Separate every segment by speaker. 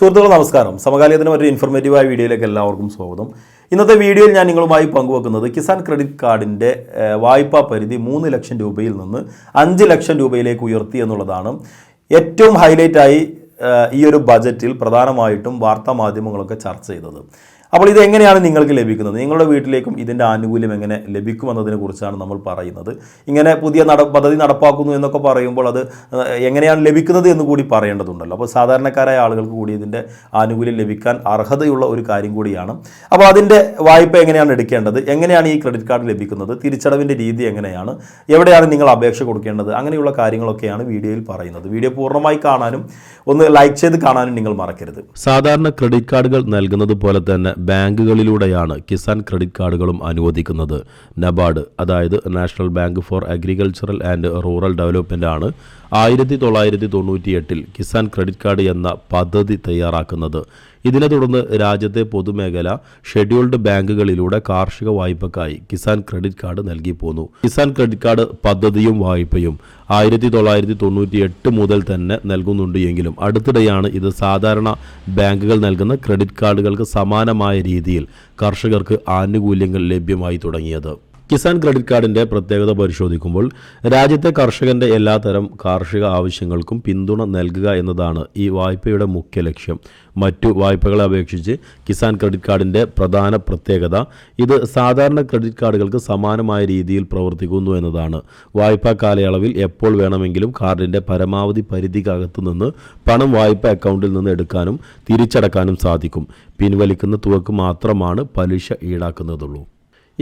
Speaker 1: സുഹൃത്തുക്കളെ നമസ്കാരം. സമകാലീനത്തിന് ഒരു ഇൻഫോർമേറ്റീവായ വീഡിയോയിലേക്ക് എല്ലാവർക്കും സ്വാഗതം. ഇന്നത്തെ വീഡിയോയിൽ ഞാൻ നിങ്ങളുമായി പങ്കുവെക്കുന്നത് കിസാൻ ക്രെഡിറ്റ് കാർഡിന്റെ വായ്പാ പരിധി മൂന്ന് ലക്ഷം രൂപയിൽ നിന്ന് അഞ്ച് ലക്ഷം രൂപയിലേക്ക് ഉയർത്തി എന്നുള്ളതാണ്. ഏറ്റവും ഹൈലൈറ്റായി ഈ ഒരു ബജറ്റിൽ പ്രധാനമായിട്ടും വാർത്താ മാധ്യമങ്ങളൊക്കെ ചർച്ച ചെയ്തത്. അപ്പോൾ ഇത് എങ്ങനെയാണ് നിങ്ങൾക്ക് ലഭിക്കുന്നത്? നിങ്ങളുടെ വീട്ടിലേക്കും ഇതിന്റെ ആനുകൂല്യം എങ്ങനെ ലഭിക്കുമെന്നതിനെ കുറിച്ചാണ് നമ്മൾ പറയുന്നത്. ഇങ്ങനെ പുതിയ നട പദ്ധതി നടപ്പാക്കുന്നു എന്നൊക്കെ പറയുമ്പോൾ അത് എങ്ങനെയാണ് ലഭിക്കുന്നത് എന്ന് കൂടി പറയേണ്ടതുണ്ടല്ലോ. അപ്പോൾ സാധാരണക്കാരായ ആളുകൾക്ക് കൂടി ഇതിന്റെ ആനുകൂല്യം ലഭിക്കാൻ അർഹതയുള്ള ഒരു കാര്യം കൂടിയാണ്. അപ്പോൾ അതിന്റെ വായ്പ എങ്ങനെയാണ് എടുക്കേണ്ടത്? എങ്ങനെയാണ് ഈ ക്രെഡിറ്റ് കാർഡ് ലഭിക്കുന്നത്? തിരിച്ചടവിന്റെ രീതി എങ്ങനെയാണ്? എവിടെയാണ് നിങ്ങൾ അപേക്ഷ കൊടുക്കേണ്ടത്? അങ്ങനെയുള്ള കാര്യങ്ങളൊക്കെയാണ് വീഡിയോയിൽ പറയുന്നത്. വീഡിയോ പൂർണമായി കാണാനും ഒന്ന് ലൈക്ക് ചെയ്ത് കാണാനും നിങ്ങൾ മറക്കരുത്.
Speaker 2: സാധാരണ ക്രെഡിറ്റ് കാർഡുകൾ നൽകുന്നത് പോലെ തന്നെ ബാങ്കുകളിലൂടെയാണ് കിസാൻ ക്രെഡിറ്റ് കാർഡുകളും അനുവദിക്കുന്നത്. നബാർഡ് അതായത് national bank for agricultural and rural development ആണ് ആയിരത്തി തൊള്ളായിരത്തി തൊണ്ണൂറ്റി എട്ടിൽ കിസാൻ ക്രെഡിറ്റ് കാർഡ് എന്ന പദ്ധതി തയ്യാറാക്കുന്നത്. ഇതിനെ തുടർന്ന് രാജ്യത്തെ പൊതുമേഖല ഷെഡ്യൂൾഡ് ബാങ്കുകളിലൂടെ കാർഷിക വായ്പക്കായി കിസാൻ ക്രെഡിറ്റ് കാർഡ് നൽകി പോന്നു. കിസാൻ ക്രെഡിറ്റ് കാർഡ് പദ്ധതിയും വായ്പയും ആയിരത്തി തൊള്ളായിരത്തി തൊണ്ണൂറ്റി എട്ട് മുതൽ തന്നെ നൽകുന്നുണ്ട് എങ്കിലും അടുത്തിടെയാണ് ഇത് സാധാരണ ബാങ്കുകൾ നൽകുന്ന ക്രെഡിറ്റ് കാർഡുകൾക്ക് സമാനമായ രീതിയിൽ കർഷകർക്ക് ആനുകൂല്യങ്ങൾ ലഭ്യമായി തുടങ്ങിയത്. കിസാൻ ക്രെഡിറ്റ് കാർഡിന്റെ പ്രത്യേകത പരിശോധിക്കുമ്പോൾ രാജ്യത്തെ കർഷകന്റെ എല്ലാത്തരം കാർഷിക ആവശ്യങ്ങൾക്കും പിന്തുണ നൽകുക എന്നതാണ് ഈ വായ്പയുടെ മുഖ്യ ലക്ഷ്യം. മറ്റു വായ്പകളെ അപേക്ഷിച്ച് കിസാൻ ക്രെഡിറ്റ് കാർഡിന്റെ പ്രധാന പ്രത്യേകത ഇത് സാധാരണ ക്രെഡിറ്റ് കാർഡുകൾക്ക് സമാനമായ രീതിയിൽ പ്രവർത്തിക്കുന്നു എന്നതാണ്. വായ്പാ കാലയളവിൽ എപ്പോൾ വേണമെങ്കിലും കാർഡിന്റെ പരമാവധി പരിധിക്കകത്ത് നിന്ന് പണം വായ്പ അക്കൗണ്ടിൽ നിന്ന് എടുക്കാനും തിരിച്ചടക്കാനും സാധിക്കും. പിൻവലിക്കുന്ന തുകക്ക് മാത്രമാണ് പലിശ ഈടാക്കുന്നതുള്ളൂ.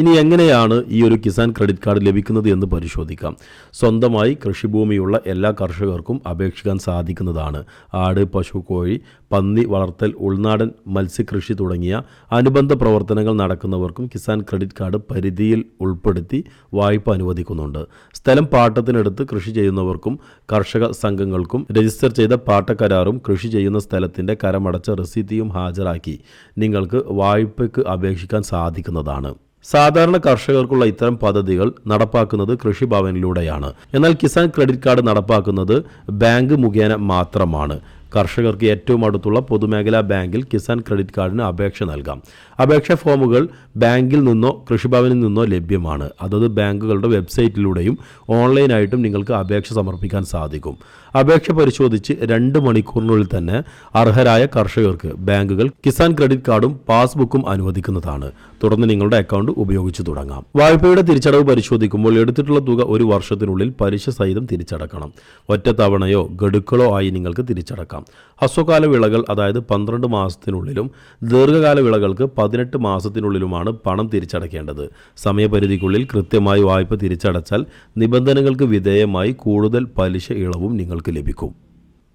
Speaker 2: ഇനി എങ്ങനെയാണ് ഈ ഒരു കിസാൻ ക്രെഡിറ്റ് കാർഡ് ലഭിക്കുന്നത് എന്ന് പരിശോധിക്കാം. സ്വന്തമായി കൃഷിഭൂമിയുള്ള എല്ലാ കർഷകർക്കും അപേക്ഷിക്കാൻ സാധിക്കുന്നതാണ്. ആട് പശു കോഴി പന്നി വളർത്തൽ ഉൾനാടൻ മത്സ്യകൃഷി തുടങ്ങിയ അനുബന്ധ പ്രവർത്തനങ്ങൾ നടക്കുന്നവർക്കും കിസാൻ ക്രെഡിറ്റ് കാർഡ് പരിധിയിൽ ഉൾപ്പെടുത്തി വായ്പ അനുവദിക്കുന്നുണ്ട്. സ്ഥലം പാട്ടത്തിനെടുത്ത് കൃഷി ചെയ്യുന്നവർക്കും കർഷക സംഘങ്ങൾക്കും രജിസ്റ്റർ ചെയ്ത പാട്ടക്കരാറും കൃഷി ചെയ്യുന്ന സ്ഥലത്തിന്റെ കരമടച്ച റസീതിയും ഹാജരാക്കി നിങ്ങൾക്ക് വായ്പയ്ക്ക് അപേക്ഷിക്കാൻ സാധിക്കുന്നതാണ്. സാധാരണ കർഷകർക്കുള്ള ഇത്തരം പദ്ധതികൾ നടപ്പാക്കുന്നത് കൃഷിഭവനിലൂടെയാണ് എന്നാൽ കിസാൻ ക്രെഡിറ്റ് കാർഡ് നടപ്പാക്കുന്നത് ബാങ്ക് മുഖേന മാത്രമാണ്. കർഷകർക്ക് ഏറ്റവും അടുത്തുള്ള പൊതുമേഖലാ ബാങ്കിൽ കിസാൻ ക്രെഡിറ്റ് കാർഡിന് അപേക്ഷ നൽകാം. അപേക്ഷാ ഫോമുകൾ ബാങ്കിൽ നിന്നോ കൃഷിഭവനിൽ നിന്നോ ലഭ്യമാണ്. അതത് ബാങ്കുകളുടെ വെബ്സൈറ്റിലൂടെയും ഓൺലൈനായിട്ടും നിങ്ങൾക്ക് അപേക്ഷ സമർപ്പിക്കാൻ സാധിക്കും. അപേക്ഷ പരിശോധിച്ച് രണ്ട് മണിക്കൂറിനുള്ളിൽ തന്നെ അർഹരായ കർഷകർക്ക് ബാങ്കുകൾ കിസാൻ ക്രെഡിറ്റ് കാർഡും പാസ്ബുക്കും അനുവദിക്കുന്നതാണ്. തുടർന്ന് നിങ്ങളുടെ അക്കൗണ്ട് ഉപയോഗിച്ച് തുടങ്ങാം. വായ്പയുടെ തിരിച്ചടവ് പരിശോധിക്കുമ്പോൾ എടുത്തിട്ടുള്ള തുക ഒരു വർഷത്തിനുള്ളിൽ പലിശ സഹിതം തിരിച്ചടക്കണം. ഒറ്റത്തവണയോ ഗഡുക്കളോ ആയി നിങ്ങൾക്ക് തിരിച്ചടക്കാം. ഹ്രസ്വകാല വിളകൾ അതായത് പന്ത്രണ്ട് മാസത്തിനുള്ളിലും ദീർഘകാല വിളകൾക്ക് പതിനെട്ട് മാസത്തിനുള്ളിലുമാണ് പണം തിരിച്ചടയ്ക്കേണ്ടത്. സമയപരിധിക്കുള്ളിൽ കൃത്യമായി വായ്പ തിരിച്ചടച്ചാൽ നിബന്ധനകൾക്ക് വിധേയമായി കൂടുതൽ പലിശ ഇളവും നിങ്ങൾക്ക് ലഭിക്കും.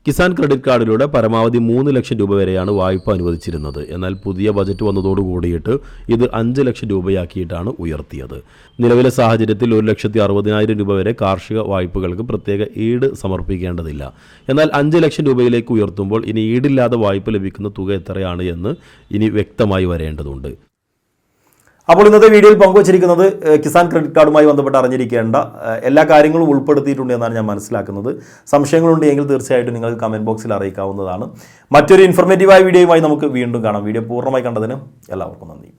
Speaker 2: കിസാൻ ക്രെഡിറ്റ് കാർഡിലൂടെ പരമാവധി മൂന്ന് ലക്ഷം രൂപ വരെയാണ് വായ്പ അനുവദിച്ചിരുന്നത്. എന്നാൽ പുതിയ ബജറ്റ് വന്നതോടുകൂടിയിട്ട് ഇത് അഞ്ച് ലക്ഷം രൂപയാക്കിയിട്ടാണ് ഉയർത്തിയത്. നിലവിലെ സാഹചര്യത്തിൽ ഒരു ലക്ഷത്തി അറുപതിനായിരം രൂപ വരെ കാർഷിക വായ്പകൾക്ക് പ്രത്യേക ഈട് സമർപ്പിക്കേണ്ടതില്ല. എന്നാൽ അഞ്ച് ലക്ഷം രൂപയിലേക്ക് ഉയർത്തുമ്പോൾ ഇനി ഈടില്ലാതെ വായ്പ ലഭിക്കുന്ന തുക എത്രയാണ് എന്ന് ഇനി വ്യക്തമായി വരേണ്ടതുണ്ട്.
Speaker 1: അപ്പോൾ ഇന്നത്തെ വീഡിയോയിൽ പങ്കുവച്ചിരിക്കുന്നത് കിസാൻ ക്രെഡിറ്റ് കാർഡുമായി ബന്ധപ്പെട്ട് അറിഞ്ഞിരിക്കേണ്ട എല്ലാ കാര്യങ്ങളും ഉൾപ്പെടുത്തിയിട്ടുണ്ട് എന്നാണ് ഞാൻ മനസ്സിലാക്കുന്നത്. സംശയങ്ങളുണ്ട് എങ്കിൽ തീർച്ചയായിട്ടും നിങ്ങൾ കമന്റ് ബോക്സിൽ അറിയിക്കാവുന്നതാണ്. മറ്റൊരു ഇൻഫർമേറ്റീവായ വീഡിയോയുമായി നമുക്ക് വീണ്ടും കാണാം. വീഡിയോ പൂർണമായി കണ്ടതിന് എല്ലാവർക്കും നന്ദി.